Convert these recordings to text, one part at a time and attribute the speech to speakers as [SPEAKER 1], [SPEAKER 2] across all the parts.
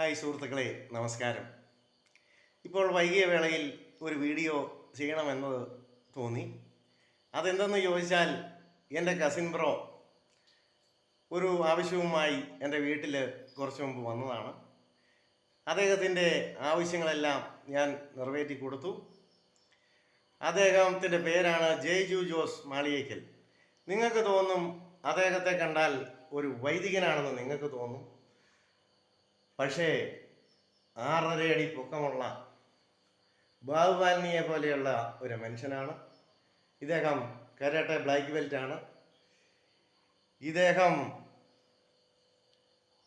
[SPEAKER 1] Hi സുഹൃത്തുക്കളെ നമസ്കാരം. ഇപ്പോൾ വൈകിയ വേളയിൽ ഒരു വീഡിയോ ചെയ്യണമെന്ന് തോന്നി. അതെന്തെന്ന് ചോദിച്ചാൽ എന്റെ കസിൻ ബ്രോ ഒരു ആവശ്യവുമായി എന്റെ വീട്ടിൽ കുറച്ച് മുമ്പ് വന്നതാണ്. അദ്ദേഹത്തിന്റെ ആവശ്യങ്ങളെല്ലാം ഞാൻ നിറവേറ്റി കൊടുത്തു. അദ്ദേഹത്തിന്റെ പേരാണ് ജയ്ജു ജോസ് മാളിയേക്കൽ. നിങ്ങൾക്ക് തോന്നും അദ്ദേഹത്തെ കണ്ടാൽ ഒരു വൈദികനാണെന്ന് നിങ്ങൾക്ക് തോന്നും. പക്ഷേ ആറര അടി പൊക്കമുള്ള ബാഹുബാലിനിയെ പോലെയുള്ള ഒരു മനുഷ്യനാണ്. ഇദ്ദേഹം കരാട്ടെ ബ്ലാക്ക് ആണ്. ഇദ്ദേഹം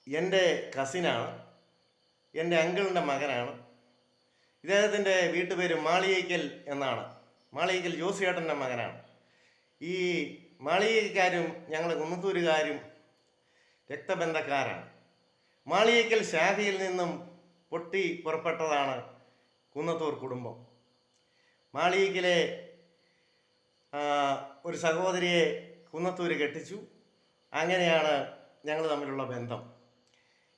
[SPEAKER 1] എന്റെ കസിനാണ് എന്റെ അങ്കിളിന്റെ മകനാണ്. ഇദ്ദേഹത്തിന്റെ വീട്ടുപേര് മാളിയേക്കൽ എന്നാണ്. മാളിയേക്കൽ ജോസിയേട്ടന്റെ മകനാണ്. ഈ മാളികക്കാരും ഞങ്ങളുടെ കുന്നത്തൂരുകാരും രക്തബന്ധക്കാരാണ്. മാളിയേക്കൽ ശാഖയിൽ നിന്നും പൊട്ടി പുറപ്പെട്ടതാണ് കുന്നത്തൂർ കുടുംബം. മാളിയേക്കലെ ഒരു സഹോദരിയെ കുന്നത്തൂര് കെട്ടിച്ചു. അങ്ങനെയാണ് ഞങ്ങൾ തമ്മിലുള്ള ബന്ധം.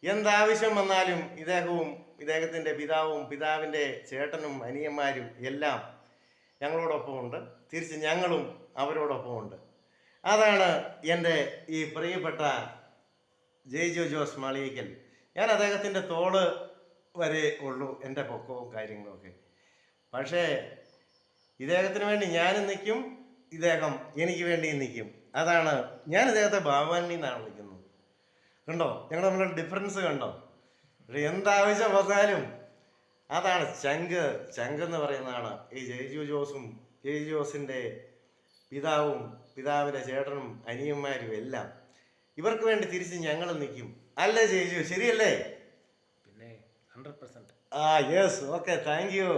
[SPEAKER 1] എന്താവശ്യം വന്നാലും ഇദ്ദേഹവും ഇദ്ദേഹത്തിന്റെ പിതാവും പിതാവിന്റെ ചേട്ടനും അനിയന്മാരും എല്ലാം ഞങ്ങളോടൊപ്പമുണ്ട്. തിരിച്ച് ഞങ്ങളും അവരോടൊപ്പമുണ്ട്. അതാണ് എന്റെ ഈ പ്രിയപ്പെട്ട ജയ്ജോ ജോസ് മാളികൽ ഞാൻ അദ്ദേഹത്തിന്റെ തോൾ വരെ ഉള്ളൂ എന്റെ പൊക്കവും കാര്യങ്ങളൊക്കെ പക്ഷേ ഇദ്ദേഹത്തിന് വേണ്ടി ഞാനും നിൽക്കും ഇദ്ദേഹം എനിക്ക് വേണ്ടി നിൽക്കും. അതാണ് ഞാൻ ഇദ്ദേഹത്തെ ബാബാനി എന്നാണ് വിളിക്കുന്നത്. കണ്ടോ? ഞങ്ങൾ തമ്മിലുള്ള ഡിഫറൻസ് കണ്ടോ? പക്ഷെ എന്താവശ്യം വന്നാലും അതാണ് ചങ്ക്. ചങ്ക് എന്ന് പറയുന്നതാണ്. ഈ ജയ്ജു ജോസും ജയ്ജു ജോസിന്റെ പിതാവും പിതാവിന്റെ ചേട്ടനും അനിയന്മാരും എല്ലാം ഇവർക്ക് വേണ്ടി തിരിച്ച് ഞങ്ങൾ നിൽക്കും അല്ലേ ചേച്ചു? ശരിയല്ലേ?
[SPEAKER 2] പിന്നെ ഹൺഡ്രഡ് പെർസെന്റ്
[SPEAKER 1] ആ യെസ് ഓക്കെ താങ്ക് യു